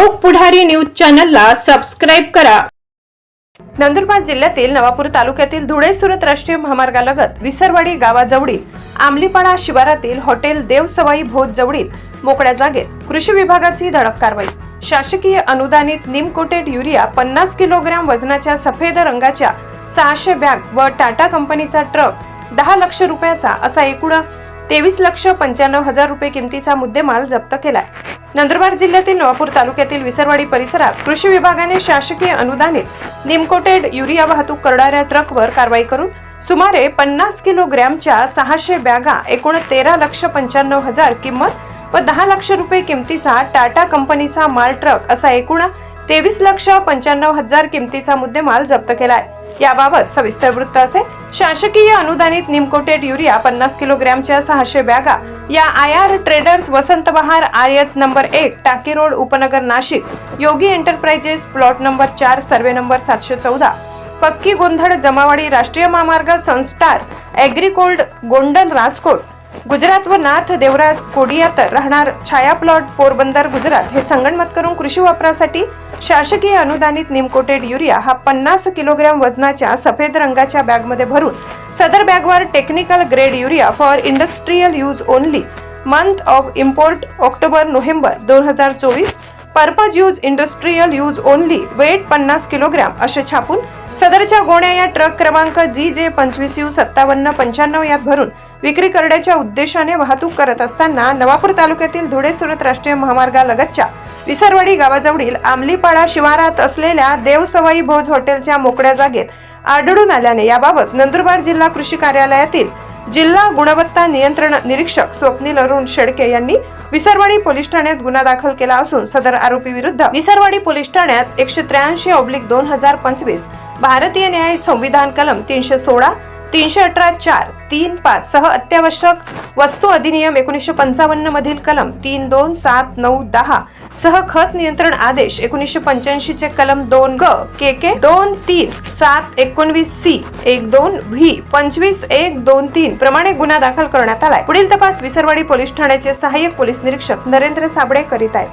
लोक पुढारी न्यूज चॅनलला सबस्क्राईब करा. नंदुरबार जिल्ह्यातील नवापूर तालुक्यातील धुळे सुरत राष्ट्रीय महामार्गालगत विसरवाडी गावाजवळील आमलीपाडा शिवारातील हॉटेल देवसवाई भोज जवळील मोकळ्या जागेत कृषी विभागाची धडक कारवाई. शासकीय अनुदानित निमकोटेड युरिया पन्नास किलोग्रॅम वजनाच्या सफेद रंगाच्या सहाशे बॅग व टाटा कंपनीचा ट्रक दहा लक्ष रुपयाचा असा एकूण तेवीस लक्ष पंच्याण्णव हजार रुपये किमतीचा मुद्देमाल जप्त केलाय. नंदुरबार जिल्ह्यातील नवापूर तालुक्यातील विसरवाडी परिसरात कृषी विभागाने शासकीय अनुदानित निमकोटेड युरिया वाहतूक करणाऱ्या ट्रकवर कारवाई करून सुमारे पन्नास किलोग्रॅमच्या सहाशे बॅगा एकूण तेरा लक्ष पंच्याण्णव हजार किंमत व दहा लक्ष रुपये किमतीचा टाटा कंपनीचा माल ट्रक असा एकूण तेवीस लक्ष पंच्याण्णव हजार किमतीचा मुद्देमाल जप्त केलाय. याबाबत सविस्तर वृत्त असे शासकीय अनुदानित निमकोटेड युरिया पन्नास किलोग्रॅमच्या सहाशे बॅगा या आय आर ट्रेडर्स वसंत बहार आर एच नंबर एक टाकी road Upnagar Nashik Yogi enterprises plot number चार सर्वे नंबर सातशे चौदा पक्की गोंधळ जमावाडी राष्ट्रीय महामार्ग सनस्टार ॲग्रिकोल्ड गोंडन राजकोट गुजरात व नाथ देवराज कोडियात राहणार छाया प्लॉट पोरबंदर गुजरात हे संगणमत करून कृषी वापरासाठी शासकीय अनुदानित निमकोटेड युरिया हा पन्नास किलोग्रॅम वजनाच्या सफेद रंगाच्या बॅगमध्ये भरून सदर बॅगवर technical grade urea for industrial use only month of import October November दोन हजार चोवीस purpose use industrial use only weight पन्नास किलोग्रॅम असे छापून सदरच्या गोण्या या ट्रक क्रमांक जी जे पंचवीस यू सत्तावन्न पंच्याण्णव यात भरून विक्री करण्याच्या उद्देशाने वाहतूक करत असताना नवापूर तालुक्यातील धुळे सुरत राष्ट्रीय महामार्गालगतच्या विसरवाडी गावाजवळील आमलीपाडा शिवारात असलेल्या देवसवाई भोज हॉटेलच्या मोकळ्या जागेत आढळून आल्याने याबाबत नंदुरबार जिल्हा कृषी कार्यालयातील जिल्हा गुणवत्ता नियंत्रण निरीक्षक स्वप्नील अरुण शेडके यांनी विसरवाडी पोलीस ठाण्यात गुन्हा दाखल केला असून सदर आरोपी विरुद्ध विसरवाडी पोलीस ठाण्यात एकशे त्र्याऐंशी ऑब्लिक दोन हजार पंचवीस भारतीय न्याय संविधान कलम तीनशे सोळा तीनशे अठरा चार तीन पाच सह अत्यावश्यक वस्तू अधिनियम एकोणीसशे पंचावन्न मधील कलम तीन दोन सात नऊ दहा सह खत नियंत्रण आदेश एकोणीसशे पंच्याऐंशी चे कलम दोन ग के के दोन तीन सात एकोणवीस सी एक दोन व्ही पंचवीस एक दोन तीन प्रमाणे गुन्हा दाखल करण्यात आलाय. पुढील तपास विसरवाडी पोलीस ठाण्याचे सहाय्यक पोलीस निरीक्षक नरेंद्र साबळे करीत आहेत.